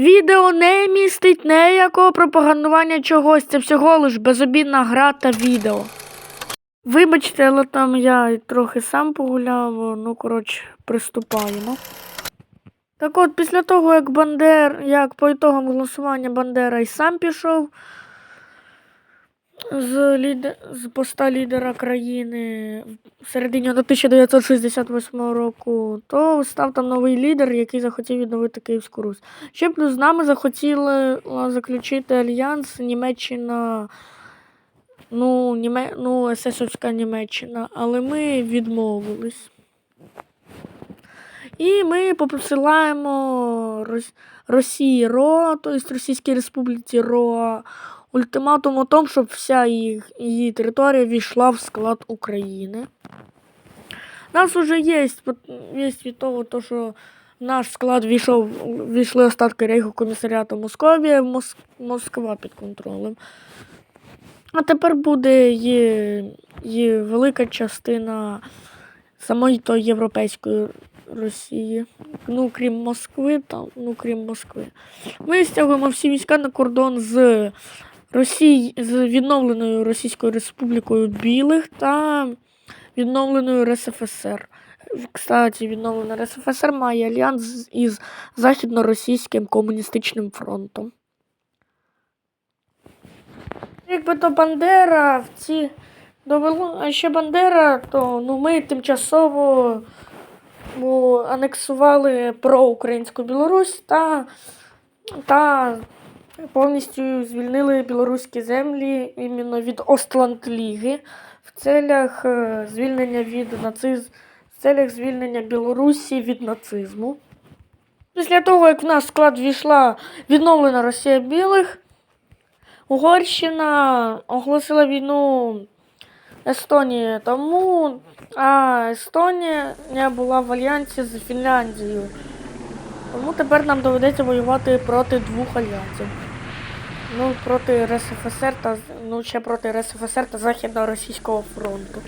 Відео не містить ніякого пропагандування чогось, це всього лиш безобідна гра та відео. Вибачте, але там я трохи сам погуляв, ну коротше, приступаємо. Так от, після того, як Бандер, як по ітогам голосування Бандера і сам пішов з, ліде... з поста лідера країни в середині до 1968 року, то став там новий лідер, який захотів відновити Київську Русь. Ще плюс з нами захотіли заключити альянс Німеччина, ну, Німе... ну ССовська Німеччина, але ми відмовились. І ми посилаємо Рос- Росії РО, тобто Російській Республіці РО, ультиматум о том, щоб вся їх, її територія війшла в склад України. У нас вже є, є від того, то, що наш склад війшов, війшли остатки Рейху комісаріату Московія, Мос, Москва під контролем. А тепер буде є, є велика частина самої то європейської Росії. Ну, крім Москви, там, ну, крім Москви. Ми стягуємо всі війська на кордон з Росії, з відновленою Російською Республікою Білих та відновленою РСФСР. Кстати, відновлена РСФСР має альянс із Західно-Російським комуністичним фронтом. Якби то Бандера в ці довело, а ще Бандера, то ну, ми тимчасово анексували проукраїнську Білорусь та, та повністю звільнили білоруські землі іменно від Остланд-Ліги в целях е, звільнення від нациз... в целях звільнення Білорусі від нацизму. Після того, як в наш склад війшла відновлена Росія білих, Угорщина оголосила війну Естонії тому, а Естонія була в альянсі з Фінляндією. Тому тепер нам доведеться воювати проти двох альянсів. Ну, проти РСФСР та ну, ще проти РСФСР та Західно-Російського фронту.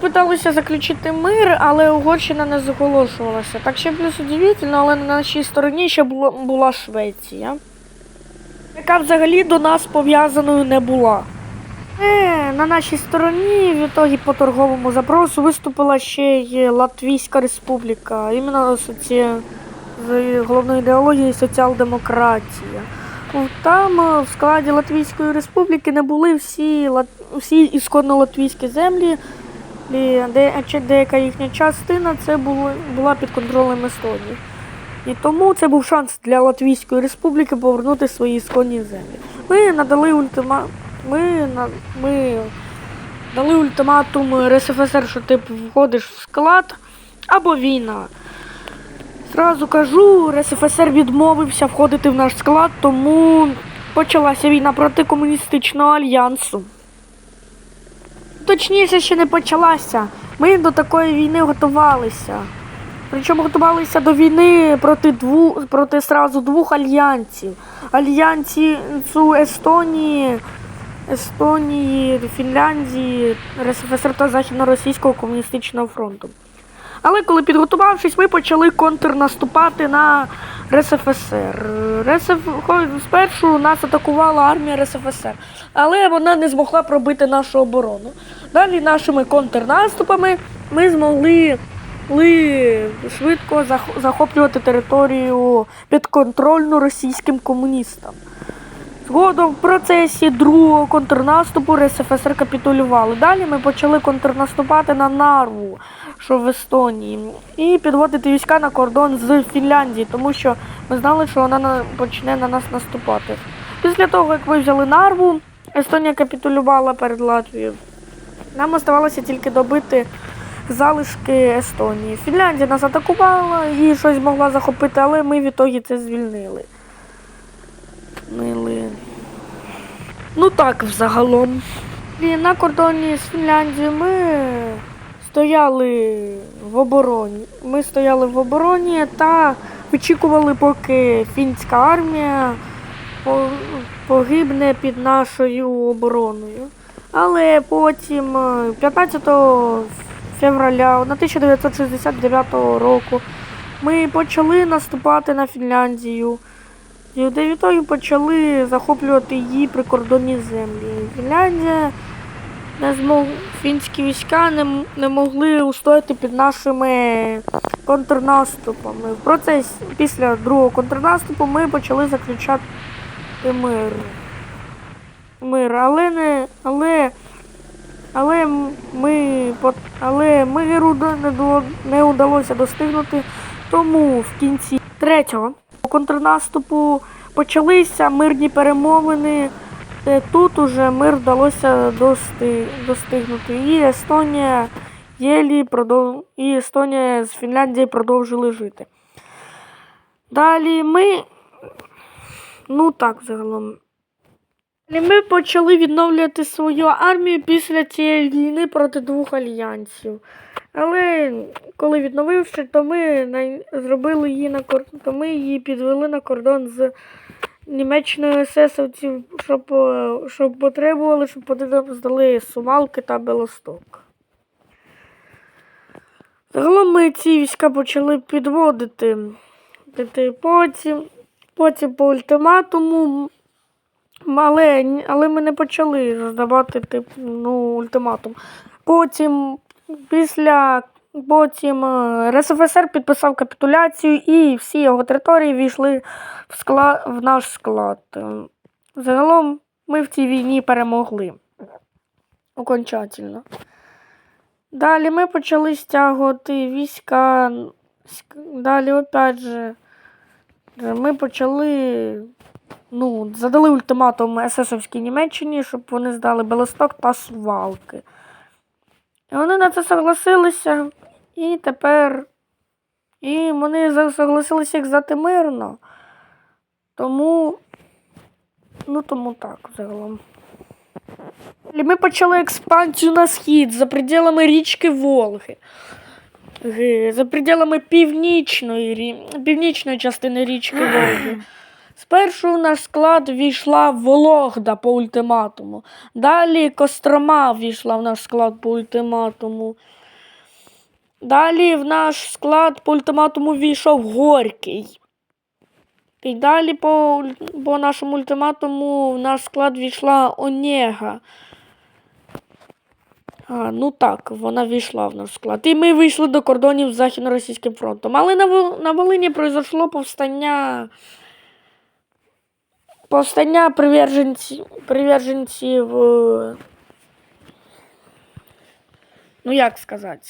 Питалися заключити мир, але Угорщина не зголошувалася. Так ще плюс удивительно, але на нашій стороні ще була, була Швеція, яка взагалі до нас пов'язаною не була. Е, на нашій стороні в ітогі по торговому запросу виступила ще й Латвійська Республіка, іменно з головною ідеологією соціал-демократія. Там е, в складі Латвійської Республіки не були всі, всі ісконно латвійські землі, де... деяка їхня частина це було... була під контролем Естонії. І тому це був шанс для Латвійської Республіки повернути свої ісконні землі. Ми надали ультима... ми, ми дали ультиматум РСФСР, що ти входиш в склад або війна. Зразу кажу, РСФСР відмовився входити в наш склад, тому почалася війна проти комуністичного альянсу. Точніше, ще не почалася. Ми до такої війни готувалися. Причому готувалися до війни проти двох проти сразу двох альянсів. Альянсу Естонії, Естонії, Фінляндії, РСФСР та Західно-Російського комуністичного фронту. Але коли підготувавшись, ми почали контрнаступати на РСФСР. РСФ... Спершу нас атакувала армія РСФСР, але вона не змогла пробити нашу оборону. Далі нашими контрнаступами ми змогли ли швидко захоплювати територію підконтрольну російським комуністам. Згодом в процесі другого контрнаступу РСФСР капітулювали. Далі ми почали контрнаступати на Нарву, що в Естонії, і підводити війська на кордон з Фінляндії, тому що ми знали, що вона почне на нас наступати. Після того, як ми взяли Нарву, Естонія капітулювала перед Латвією. Нам оставалося тільки добити залишки Естонії. Фінляндія нас атакувала і щось могла захопити, але ми в ітогі це звільнили. Ну так, взагалом. І на кордоні з Фінляндією ми стояли в обороні. Ми стояли в обороні та вичікували, поки фінська армія погибне під нашою обороною. Але потім, е, 15 февраля 1969 року, ми почали наступати на Фінляндію. І в дев'ятої почали захоплювати її прикордонні землі. Фінляндія не змог... фінські війська не, не могли устояти під нашими контрнаступами. В процесі після другого контрнаступу ми почали заключати мир. Мир, але не. Але, але ми але миру не, не удалося достигнути. Тому в кінці третього контрнаступу почалися мирні перемовини. Е, Тут уже мир вдалося дости, достигнути. І Естонія єлі продов... і Естонія з Фінляндією продовжили жити. Далі ми. Ну так, загалом. Далі Ми почали відновлювати свою армію після цієї війни проти двох альянсів. Але коли відновивши, то ми зробили її на кор... то ми її підвели на кордон з Німеччиною есесовців, щоб, е, щоб потребували, щоб вони нам здали Сумалки та Белосток. Загалом ми ці війська почали підводити. Потім, потім по ультиматуму. Але, але ми не почали здавати тип, ну, ультиматум. Потім, після потім е, РСФСР підписав капітуляцію і всі його території війшли в, склад, в наш склад. Е, Загалом ми в цій війні перемогли окончательно. Далі ми почали стягувати війська. Далі, опять же, е, ми почали. Ну, задали ультиматум есесовській Німеччині, щоб вони здали Белосток та Сувалки. І вони на це согласилися, і тепер. І вони согласилися їх здати мирно. Тому. Ну, тому так, загалом. І ми почали експансію на схід за пределами річки Волги. За пределами північної, північної частини річки Волги. Спершу в наш склад війшла Вологда по ультиматуму. Далі Кострома війшла в наш склад по ультиматуму. Далі в наш склад по ультиматуму війшов Горький. І далі по, по нашому ультиматуму в наш склад війшла Онега. А, ну так, вона війшла в наш склад. І ми вийшли до кордонів з Західно-Російським фронтом. Але на, на Волині произошло повстання. Повстання приверженців, приверженців. е, Ну, як сказати?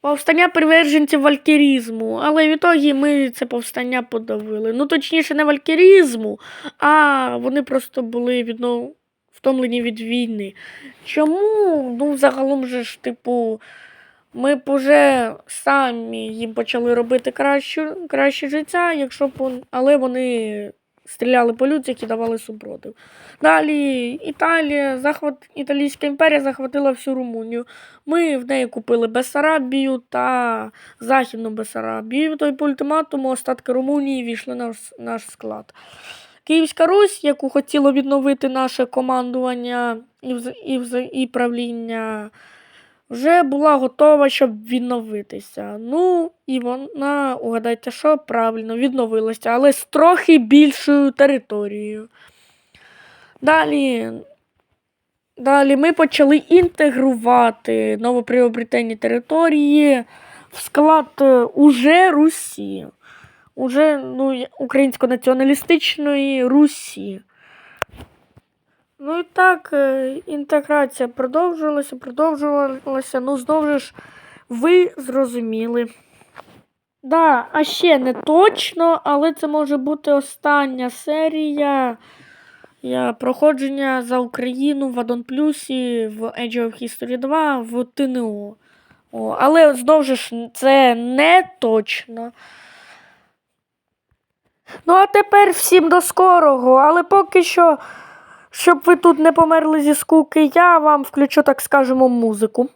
Повстання приверженців валькірізму, але в ітогі ми це повстання подавили. Ну, точніше, не валькірізму, а вони просто були відно... втомлені від війни. Чому? Ну, загалом же ж, типу, ми б уже самі їм почали робити краще, краще життя, якщо б он- але вони стріляли по людях і давали супротив. Далі Італія, захват, Італійська імперія захватила всю Румунію. Ми в неї купили Бессарабію та Західну Бессарабію. Той по ультиматуму остатки Румунії війшли на наш, склад. Київська Русь, яку хотіло відновити наше командування і, і, і правління, вже була готова, щоб відновитися. Ну, і вона, угадайте, що правильно відновилася, але з трохи більшою територією. Далі, далі ми почали інтегрувати новоприобретені території в склад е, уже Русі, уже ну, українсько-націоналістичної Русі. Ну і так, е, інтеграція продовжувалася, продовжувалася. Ну, знову ж, ви зрозуміли. Да, а ще не точно, але це може бути остання серія я проходження за Україну в Адон Плюсі, в Age of History 2 в ТНО. О, але знову ж це не точно. Ну, а тепер всім до скорого, але поки що, щоб ви тут не померли зі скуки, я вам включу, так скажемо, музику.